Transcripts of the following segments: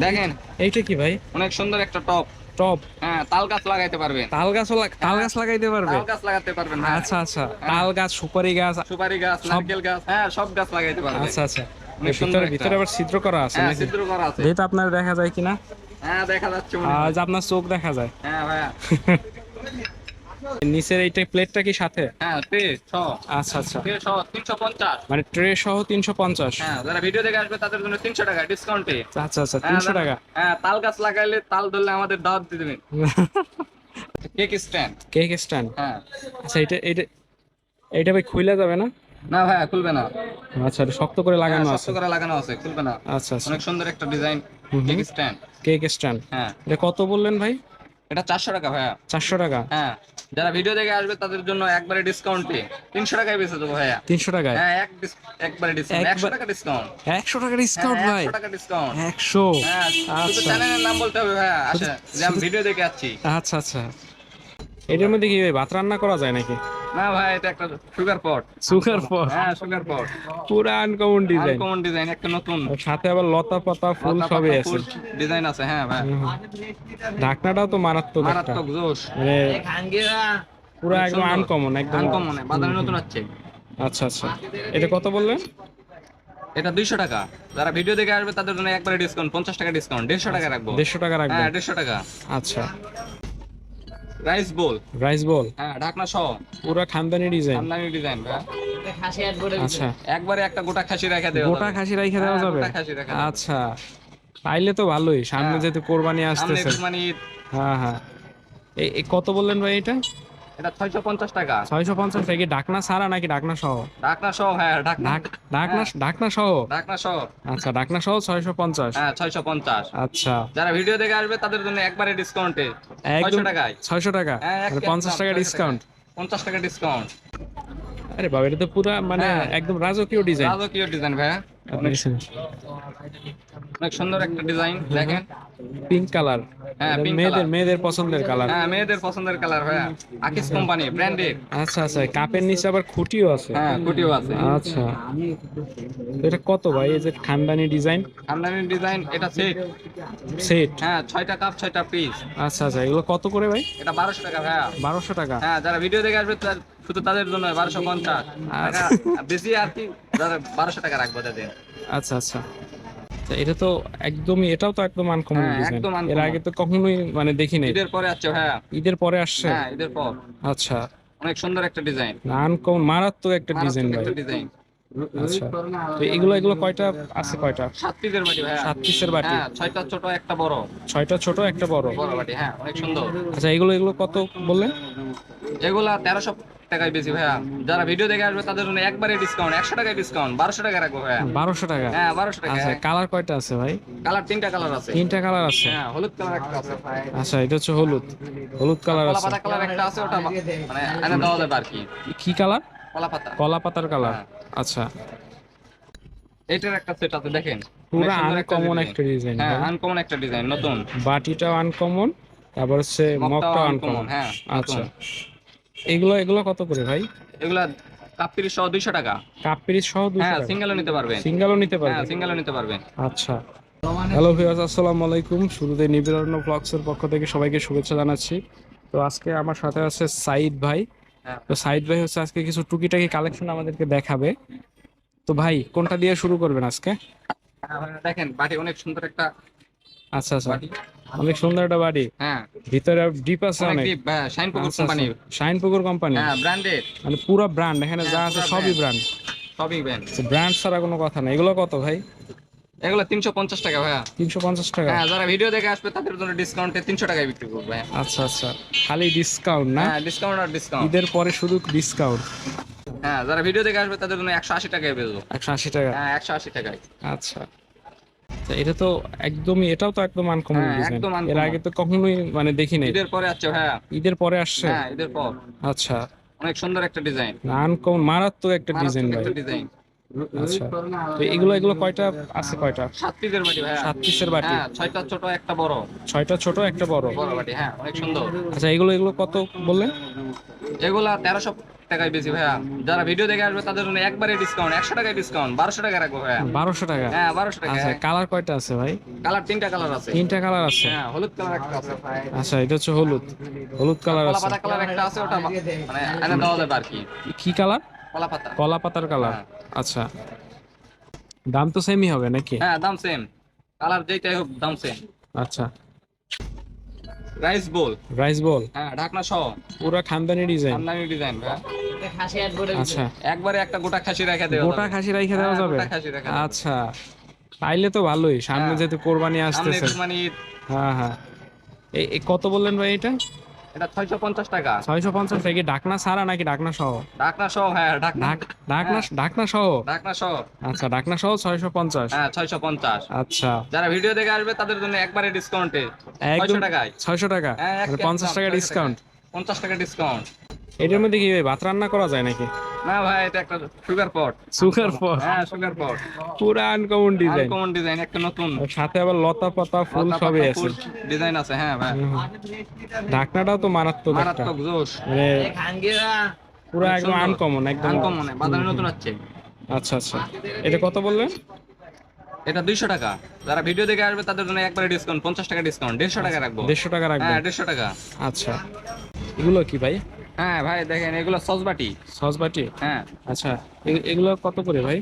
দেখেন। এইটা কি ভাই? অনেক সুন্দর একটা টপ। টপ। হ্যাঁ তাল গাছ লাগাইতে পারবেন। তাল গাছও তাল গাছ লাগাইতে পারবে? তাল গাছ লাগাতে পারবেন হ্যাঁ। আচ্ছা আচ্ছা। তাল গাছ সুপারি গাছ সুপারি গাছ নারকেল গাছ হ্যাঁ সব গাছ লাগাইতে পারবেন। আচ্ছা আচ্ছা। অনেক সুন্দর ভিতরে ভিতরে আবার ছিদ্র করা আছে হ্যাঁ ছিদ্র করা আছে। যেটা আপনার দেখা যায় কিনা? হ্যাঁ দেখা যাচ্ছে মনে হয়। আজ আপনার চোখ দেখা যায়। হ্যাঁ ভাইয়া। নিচের এইটা প্লেটটা কি সাথে? হ্যাঁ ট্রে ছ আচ্ছা আচ্ছা। ট্রে মানে ট্রে সহ তিনশো পঞ্চাশ। হ্যাঁ যারা ভিডিও দেখে আসবে তাদের জন্য তিনশো টাকা ডিসকাউন্টে আচ্ছা আচ্ছা তিনশো টাকা। হ্যাঁ তাল গাছ লাগাইলে তাল ধরলে আমাদের দাওয়াত দিয়ে দেবেন। কেক স্ট্যান্ড কেক স্ট্যান্ড হ্যাঁ। আচ্ছা এটা এটা এটা ভাই খুইলা যাবে না? না ভাইয়া খুলবে না। আচ্ছা এটা শক্ত করে লাগানো হ্যাঁ, আছে। শক্ত করে লাগানো আছে খুলবে না। আচ্ছা আচ্ছা। অনেক সুন্দর একটা design. Cake stand cake stand হ্যাঁ। এটা কত বললেন ভাই? এটা চারশো টাকা ভাইয়া। চারশো টাকা? হ্যাঁ যারা ভিডিও দেখে আসবে তাদের জন্য একবারে ডিসকাউন্টে তিনশো টাকায় বেঁচে দেবো ভাইয়া। তিনশো টাকায়? হ্যাঁ এক একবারে ডিসকাউন্ট একশো টাকা ডিসকাউন্ট একশো টাকা ডিসকাউন্ট ভাই। একশো টাকা ডিসকাউন্ট একশো? হ্যাঁ আচ্ছা। চ্যানেলের নাম বলতে হবে ভাইয়া। আচ্ছা যে আমি ভিডিও দেখে আসছি। আচ্ছা আচ্ছা। এটার মধ্যে কি ভাই ভাত রান্না করা যায় নাকি? না ভাই এটা একটা সুগার পট। সুগার পর হ্যাঁ সুগার পট। পুরা আনকমন ডিজাইন আনকমন ডিজাইন একটা নতুন। সাথে আবার লতা পাতা ফুল সবই আছে। ডিজাইন আছে হ্যাঁ ভাই। ঢাকনাটাও তো মারাত্মক মারাত্মক জোশ। মানে পুরা একদম আনকমন একদম আনকমন বাজারে নতুন হচ্ছে আচ্ছা আচ্ছা। এটা কত বললেন? এটা দুইশো টাকা। যারা ভিডিও দেখে আসবে তাদের জন্য একবারে ডিসকাউন্ট পঞ্চাশ টাকা ডিসকাউন্ট দেড়শো টাকা রাখব। দেড়শো টাকা রাখবেন। হ্যাঁ দেড়শো টাকা। আচ্ছা। Rice bowl. Rice bowl. হ্যাঁ ঢাকনা সহ। পুরো খানদানি ডিজাইন। খানদানি ডিজাইন আচ্ছা। একবারে একটা গোটা খাসি রেখে দেওয়া গোটা যাবে। খাসি রাইখে দেওয়া হ্যাঁ, যাবে? গোটা খাসি রেখে দেওয়া আচ্ছা। পাইলে তো ভালোই। সামনে হ্যাঁ। যেহেতু কোরবানি আসতেছে। মানে হ্যাঁ হ্যাঁ। এই কত বললেন ভাই এটা? এটা ছয়শো পঞ্চাশ টাকা। ছয়শো পঞ্চাশ টাকা কি ডাকনা সারা নাকি ডাকনা সহ? ঢাকনা সহ হ্যাঁ ঢাকনা ঢাক- ডাকনা ডাকনা সহ ঢাকনা সহ আচ্ছা ডাকনা সহ ছয়শো পঞ্চাশ। হ্যাঁ ছয়শো পঞ্চাশ। আচ্ছা। যারা ভিডিও দেখে আসবে তাদের জন্য একবারে ডিসকাউন্টে একদম ছয়শো টাকায়। ছয়শো টাকা? হ্যাঁ এক মানে পঞ্চাশ টাকা ডিসকাউন্ট পঞ্চাশ টাকা ডিসকাউন্ট আরে বাবা এটা তো পুরা মানে হ্যাঁ। একদম রাজকীয় ডিজাইন রাজকীয় ডিজাইন অনেক অনেক সুন্দর একটা ডিজাইন দেখেন। Pink colour. হ্যাঁ, মেয়েদের মেয়েদের পছন্দের কালার হ্যাঁ মেয়েদের পছন্দের কালার ভাইয়া আকিস কোম্পানি ব্র্যান্ডেড আচ্ছা আচ্ছা কাপের নিচে আবার খুঁটিও আছে। হ্যাঁ কুটিও আছে। আচ্ছা। এটা কত ভাই? এই যে খানদানি ডিজাইন আমদানির ডিজাইন এটা সেট সেট হ্যাঁ ছয়টা কাপ ছয়টা পিস আচ্ছা আচ্ছা এগুলো কত করে ভাই? এটা বারোশো টাকা ভাইয়া বারোশো টাকা। হ্যাঁ যারা ভিডিও দেখে আসবে শুধু তাদের জন্য বারোশো পঞ্চাশ। আচ্ছা। বেশি আর কি যারা বারোশো টাকা রাখব তাদের। আচ্ছা আচ্ছা, এটা তো একদমই এটাও তো একদম আনকমন হ্যাঁ, ডিজাইন একদম এর আগে তো কখনোই মানে দেখি নাই ঈদের পরে আসছে ভাইয়া ঈদের পরে আসছে? হ্যাঁ ঈদের পর। আচ্ছা। অনেক সুন্দর একটা ডিজাইন আনকমন মারাত্মক একটা ডিজাইন ভাই। ডিজাইন আচ্ছা। তো এগুলো এগুলো কয়টা আছে কয়টা? সাত পিসের বাটি ভাইয়া সাত পিসের বাটি। হ্যাঁ ছয়টা ছোট একটা বড়। ছয়টা ছোট একটা বড়। বড় বাটি হ্যাঁ অনেক সুন্দর। আচ্ছা এগুলো এগুলো কত বললেন? এগুলা তেরোশো টাকায় বেশি ভাইয়া। যারা ভিডিও দেখে আসবে তাদের জন্য একবারে ডিসকাউন্ট একশো টাকায় ডিসকাউন্ট বারোশো টাকা রাখব ভাইয়া। বারোশো টাকা? হ্যাঁ বারোশো টাকা আচ্ছা কালার কয়টা আছে ভাই? কালার তিনটা কালার আছে। তিনটা কালার আছে? হ্যাঁ হলুদ কালার একটা আছে। আচ্ছা এটা হচ্ছে হলুদ। হলুদ কালার কলা আছে। পাতা কালার একটা আছে ওটা মানে এনে দেওয়া যাবে আর কি। কি কালার কলা পাতা কলা পাতার কালার হ্যাঁ। আচ্ছা। এটার একটা সেট আছে দেখেন। পুরো আনকমন একটা ডিজাইন হ্যাঁ আনকমন একটা ডিজাইন নতুন। বাটিটাও আনকমন তারপর হচ্ছে মগটাও আনকমন হ্যাঁ, আচ্ছা। এগুলো এগুলো কত করে ভাই? এগুলা কাপপিরি সহ দুইশো টাকা। কাপ পিরিচ সহ দুশো হ্যাঁ সিঙ্গেলও নিতে পারবেন। সিঙ্গেলও নিতে হ্যাঁ পারবে সিঙ্গেলও নিতে পারবেন। আচ্ছা। হ্যালো ভিউয়ার্স আসসালামু আলাইকুম। শুরুতে নিবিড় ব্লগসের পক্ষ থেকে সবাইকে শুভেচ্ছা জানাচ্ছি। তো আজকে আমার সাথে আছে সাইদ ভাই। হ্যাঁ। তো সাইদ ভাই হচ্ছে আজকে কিছু টুকিটাকি কালেকশন আমাদেরকে দেখাবে। তো ভাই কোনটা দিয়ে শুরু করবেন আজকে? হ্যাঁ, দেখেন বাটি অনেক সুন্দর একটা আচ্ছা আচ্ছা। অনেক সুন্দর একটা বাড়ি। হ্যাঁ। ভিতরে ডিপ আছে অনেক অনেক। ডিপ হ্যাঁ শাইন পুকুর আচ্ছা, কোম্পানি আচ্ছা। শাইন পুকুর কোম্পানি হ্যাঁ ব্র্যান্ডেড মানে পুরো ব্র্যান্ড এখানে যা হ্যাঁ, আছে সবই ব্র্যান্ড সবই ব্র্যান্ড ব্র্যান্ড ছাড়া কোনো কথা নেই। এগুলো কত ভাই? এগুলো তিনশো পঞ্চাশ টাকা ভাইয়া। তিনশো পঞ্চাশ টাকা? হ্যাঁ যারা ভিডিও দেখে আসবে তাদের জন্য ডিসকাউন্টে তিনশো টাকায় বিক্রি করব। ভাইয়া আচ্ছা আচ্ছা। খালি ডিসকাউন্ট না? হ্যাঁ ডিসকাউন্ট আর ডিসকাউন্ট ঈদের পরে শুধু ডিসকাউন্ট হ্যাঁ যারা ভিডিও দেখে আসবে তাদের জন্য একশো আশি টাকায় বেচবো। একশো আশি টাকা? হ্যাঁ একশো আশি টাকায়। আচ্ছা। আচ্ছা, এটা তো একদমই এটাও তো একদম আনকমন হ্যাঁ, ডিজাইন একদম এর আগে তো কখনোই মানে দেখি নাই ঈদের পরে আসছে ভাইয়া ঈদের পরে আসছে? হ্যাঁ ঈদের পর। আচ্ছা। অনেক সুন্দর একটা ডিজাইন আনকমন মারাত্মক একটা ডিজাইন ভাই একটা ডিজাইন আচ্ছা। তো এগুলো এগুলো কয়টা আছে কয়টা? সাত পিসের বাটি ভাইয়া সাত পিসের বাটি। হ্যাঁ ছয়টা ছোট একটা বড়। ছয়টা ছোট একটা বড়। বড় বাটি হ্যাঁ অনেক সুন্দর। আচ্ছা এগুলো এগুলো কত বললেন? এগুলা তেরোশো টাকায় বেশি ভাইয়া। যারা ভিডিও দেখে আসবে তাদের জন্য একবারে ডিসকাউন্ট একশো টাকায় ডিসকাউন্ট বারোশো টাকা রাখব ভাইয়া। বারোশো টাকা? হ্যাঁ বারোশো টাকা আচ্ছা কালার কয়টা আছে ভাই? কালার তিনটা কালার আছে। তিনটা কালার আছে? হ্যাঁ হলুদ কালার একটা আছে। আচ্ছা এটা হচ্ছে হলুদ। হলুদ কালার কলা আছে। পাতা কালার একটা আছে ওটা মানে এনে দেওয়া যাবে আর কি। কি কালার কলা পাতা কলা পাতার কালার হ্যাঁ। আচ্ছা। দাম তো সেমই হবে নাকি? হ্যাঁ দাম সেম কালার যেটাই হোক দাম সেম আচ্ছা। রাইস বোল রাইস বল হ্যাঁ ঢাকনা সহ। পুরো খানদানি ডিজাইন আমদানি ডিজাইন আচ্ছা। একবারে একটা গোটা খাসি রেখে দেওয়া গোটা খাসি রাইখে দেওয়া হ্যাঁ, যাবে? আচ্ছা। তাইলে তো ভালোই। সামনে হ্যাঁ। যেহেতু কোরবানি আসতেছে। হ্যাঁ হ্যাঁ। এই কত বললেন ভাই এটা? এটা ছয়শো পঞ্চাশ টাকা। ছয়শো পঞ্চাশ টাকা কি ডাকনা সারা নাকি ডাকনা সহ? ঢাকনা সহ হ্যাঁ ঢাকনা সহ? ঢাকনা সহ। আচ্ছা ডাকনা সহ ছয়শো পঞ্চাশ। হ্যাঁ ছয়শো পঞ্চাশ। আচ্ছা। যারা ভিডিও দেখে আসবে তাদের জন্য একবারে ডিসকাউন্টে টাকায়। ছয়শো টাকা। হ্যাঁ এক- মানে পঞ্চাশ একদম টাকা। ডিসকাউন্ট পঞ্চাশ টাকা ডিসকাউন্ট এটার মধ্যে কি ভাই ভাত রান্না করা যায় নাকি? না ভাই এটা একটা সুগার পট। সুগার পট? হ্যাঁ সুগার পট। পুরা আনকমন ডিজাইন আনকমন ডিজাইন একটা নতুন। সাথে আবার লতা পাতা ফুল সবই আছে। ডিজাইন আছে হ্যাঁ ভাই। ঢাকনাটাও তো মারাত্মক একটা। মারাত্মক জোশ। মানে পুরো একদম। আনকমন একদম আনকমন বাজারে নতুন হচ্ছে আচ্ছা আচ্ছা। এটা কত বললেন? এটা দুইশো টাকা। যারা ভিডিও দেখে আসবে তাদের জন্য একবারে ডিসকাউন্ট পঞ্চাশ টাকা ডিসকাউন্ট দেড়শো টাকা রাখব। দেড়শো টাকা রাখবেন। হ্যাঁ দেড়শো টাকা। আচ্ছা। এগুলো কি ভাই? হ্যাঁ ভাই দেখেন এগুলো সসবাটি। সস বাটি হ্যাঁ। আচ্ছা এগুলো কত করে ভাই?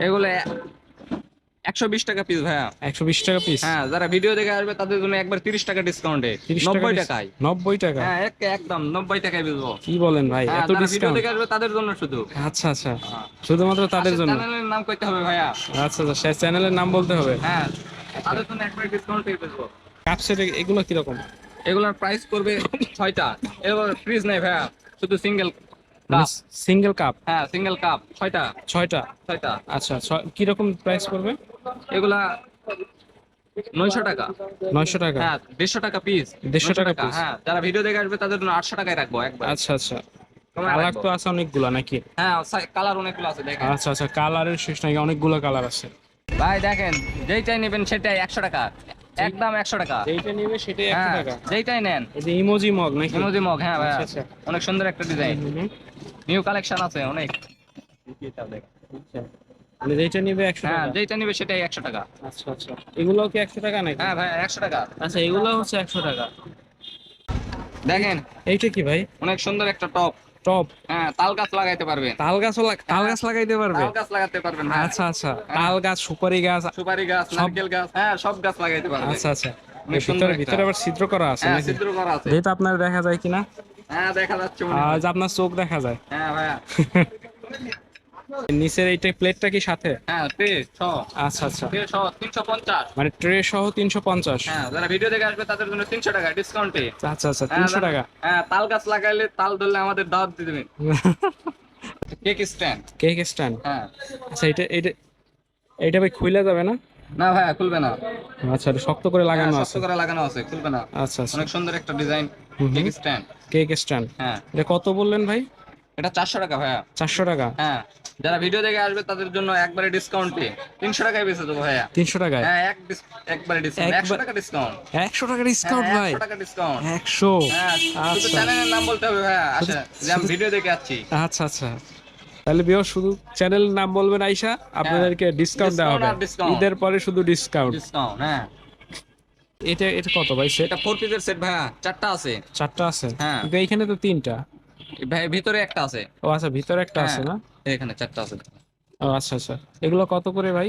এগুলো একশো বিশ টাকা পিস ভাইয়া। একশো বিশ টাকা পিস হ্যাঁ যারা ভিডিও দেখে আসবে তাদের জন্য একবার তিরিশ টাকা ডিসকাউন্টে নব্বই টাকায়। নব্বই টাকা? হ্যাঁ একদম নব্বই টাকায় বেচবো। কি বলেন ভাই হ্যাঁ এত ভিডিও দেখে আসবে তাদের জন্য শুধু। আচ্ছা আচ্ছা। শুধুমাত্র তাদের জন্য? চ্যানেলের নাম হবে ভাইয়া। আচ্ছা আচ্ছা চ্যানেলের নাম বলতে হবে? হ্যাঁ তাদের জন্য একবার ডিসকাউন্ট পেয়ে বেচবো। কাপ সেট এগুলো কীরকম? এগুলোর প্রাইস করবে ছয়টা। এগুলোর ফ্রিজ নেই ভাইয়া শুধু সিঙ্গেল সিঙ্গেল কাপ হ্যাঁ সিঙ্গেল কাপ ছয়টা। ছয়টা? ছয়টা। আচ্ছা ছয়- কীরকম প্রাইস পড়বে? এগুলা নয়শো টাকা। নয়শো টাকা? হ্যাঁ দেড়শো টাকা পিস 150 টাকা হ্যাঁ যারা ভিডিও দেখে আসবে তাদের জন্য আটশো টাকায় রাখব একবার। আচ্ছা আচ্ছা। কালার তো আছে অনেকগুলা নাকি? হ্যাঁ কালার অনেকগুলো আছে দেখেন। আচ্ছা আচ্ছা কালারের শেষ নাকি অনেকগুলো কালার আছে। ভাই দেখেন যেইটাই নেবেন সেটাই একশো টাকা। একদম একশো টাকা। যেইটা নিবে সেটাই একশো হ্যাঁ টাকা। যেইটাই নেন। এই যে ইমোজি মগ নাকি? ইমোজি মগ হ্যাঁ ভাই আচ্ছা, আচ্ছা। অনেক সুন্দর একটা ডিজাইন নিউ কালেকশন আছে অনেক। আচ্ছা। মানে যেইটা নিবে একশো হ্যাঁ টাকা। যেইটা নেবে সেটাই একশো টাকা। আচ্ছা আচ্ছা। এগুলো কি একশো টাকা নাকি? হ্যাঁ ভাই একশো টাকা। আচ্ছা এগুলো হচ্ছে একশো টাকা। দেখেন। এইটা কি ভাই? অনেক সুন্দর একটা টপ টপ হ্যাঁ তাল গাছ লাগাইতে পারবেন তাল গাছ তাল গাছ লাগাইতে পারবে? তাল গাছ লাগাতে পারবেন হ্যাঁ। আচ্ছা আচ্ছা। তাল গাছ সুপারি গাছ সুপারি গাছ নারকেল গাছ হ্যাঁ সব গাছ লাগাইতে পারবেন আচ্ছা আচ্ছা। সুন্দর ভিতরে ভিতরে আবার ছিদ্র করা আছে হ্যাঁ ছিদ্র করা আছে। যেহেতু আপনার দেখা যায় কিনা? হ্যাঁ দেখা যাচ্ছে মনে হয়। আজ আপনার চোখ দেখা যায়। হ্যাঁ ভাইয়া। নিচের এইটা প্লেটটা কি সাথে? হ্যাঁ ট্রে ছ আচ্ছা আচ্ছা। ট্রে তিনশো পঞ্চাশ। মানে ট্রে সহ তিনশো পঞ্চাশ। হ্যাঁ যারা ভিডিও দেখে আসবে তাদের জন্য তিনশো টাকা ডিসকাউন্টে আচ্ছা আচ্ছা তিনশো টাকা। হ্যাঁ তাল গাছ লাগাইলে তাল ধরলে আমাদের দাওয়াত দিয়ে দেবেন কেক স্ট্যান্ড। Cake stand? হ্যাঁ। আচ্ছা এটা এটা এটা ভাই খুইলা যাবে না? না ভাইয়া খুলবে না। আচ্ছা শক্ত করে লাগানো হ্যাঁ, আছে। শক্ত করে লাগানো আছে খুলবে না। আচ্ছা আচ্ছা। অনেক সুন্দর একটা design. Cake stand. Cake stand. হ্যাঁ। এটা কত বললেন ভাই? এটা চারশো টাকা ভাইয়া। চারশো টাকা? হ্যাঁ। যারা ভিডিও দেখে আসবে তাদের জন্য একবারে ডিসকাউন্টে তিনশো টাকায় বেঁচে দেবো ভাইয়া। তিনশো টাকায়? হ্যাঁ এক একবারে ডিসকাউন্ট একশো টাকা ডিসকাউন্ট একশো টাকা ডিসকাউন্ট ভাই। একশো টাকা ডিসকাউন্ট একশো। হ্যাঁ শুধু চ্যানেলের নাম বলতে হবে ভাইয়া। আচ্ছা যে আমি ভিডিও দেখে আসছি। আচ্ছা আচ্ছা। তাহলে বিও শুধু চ্যানেল নাম বলবেন আইসা আপনাদেরকে ডিসকাউন্ট দেওয়া হবে। ঈদের পরে শুধু ডিসকাউন্ট ডিসকাউন্ট হ্যাঁ। এটা এটা কত ভাই? সেট এটা ফোর পিসের সেট ভাইয়া। চারটা আছে। চারটা আছে? হ্যাঁ। কিন্তু এইখানে তো তিনটা। ভাই ভিতরে একটা আছে। ও আচ্ছা ভিতরে একটা আছে না? হ্যাঁ, এখানে চারটা আছে। ও আচ্ছা আচ্ছা। এগুলো কত করে ভাই?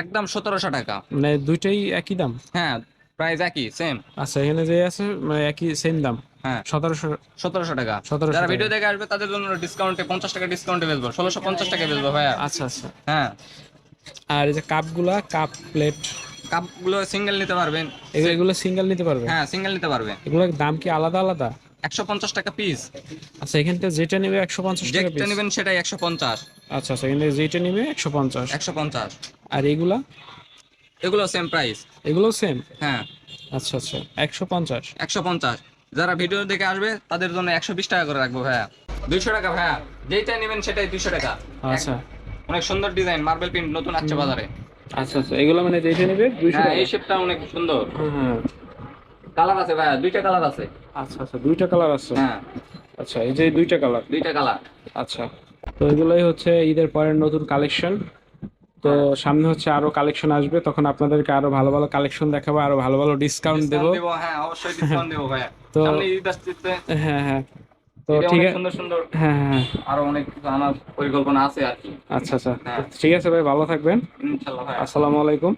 একদম সতেরোশো টাকা। মানে দুইটাই একই দাম? হ্যাঁ প্রাইস একই সেম আচ্ছা এখানে যে আছে মানে একই সেম দাম? হ্যাঁ। সতেরোশো সতেরোশো টাকা। 1700 যারা ভিডিও দেখে আসবে তাদের জন্য ডিসকাউন্টে পঞ্চাশ টাকা ডিসকাউন্টে বেচবো। ষোলোশো পঞ্চাশ টাকা বেচবো ভাইয়া। আচ্ছা আচ্ছা। হ্যাঁ। আর এই যে কাপগুলা কাপ প্লেট কাপগুলো সিঙ্গেল নিতে পারবেন। এগুলো সিঙ্গেল নিতে পারবে হ্যাঁ সিঙ্গেল নিতে পারবেন। এগুলোর দাম কি আলাদা আলাদা? একশো পঞ্চাশ টাকা পিস আচ্ছা এখান থেকে যেটা নেবে একশো পঞ্চাশ যেটা নেবেন সেটাই একশো পঞ্চাশ। আচ্ছা আচ্ছা এখান থেকে যেটা নেবে একশো পঞ্চাশ। একশো পঞ্চাশ। আর এগুলা? এগুলো সেম প্রাইস এগুলো সেম হ্যাঁ। আচ্ছা আচ্ছা একশো পঞ্চাশ। একশো পঞ্চাশ। যারা ভিডিও দেখে আসবে তাদের জন্য একশো বিশ টাকা করে রাখব ভাইয়া। দুইশো টাকা ভাইয়া। যেটা নেবেন সেটাই দুইশো টাকা। আচ্ছা। অনেক সুন্দর ডিজাইন মার্বেল প্রিন্ট নতুন আসছে বাজারে। আচ্ছা আচ্ছা এগুলো মানে যেটা নেবে দুইশো হ্যাঁ টাকা। এই শেপটা অনেক সুন্দর। হ্যাঁ কালার আছে ভাইয়া দুইটা কালার আছে। আচ্ছা আচ্ছা দুইটা কালার আছে। হ্যাঁ। আচ্ছা এই যে দুইটা কালার দুইটা কালার আচ্ছা তো এগুলোই হচ্ছে ঈদের পরের নতুন কালেকশন তো সামনে হচ্ছে আরও কালেকশন আসবে তখন আপনাদেরকে আরও ভালো ভালো কালেকশন দেখাবো আরও ভালো ভালো ডিসকাউন্ট দেবো। হ্যাঁ অবশ্যই ডিসকাউন্ট দেবো ভাইয়া। তো- সামনে ঈদ আসতেছে। হ্যাঁ হ্যাঁ। তো ঠিক আছে। সুন্দর সুন্দর। হ্যাঁ হ্যাঁ হ্যাঁ। আরও অনেক কিছু পরিকল্পনা আছে আর কি। আচ্ছা আচ্ছা। হ্যাঁ। ঠিক আছে ভাই ভালো থাকবেন। ভাই আসসালামু আলাইকুম।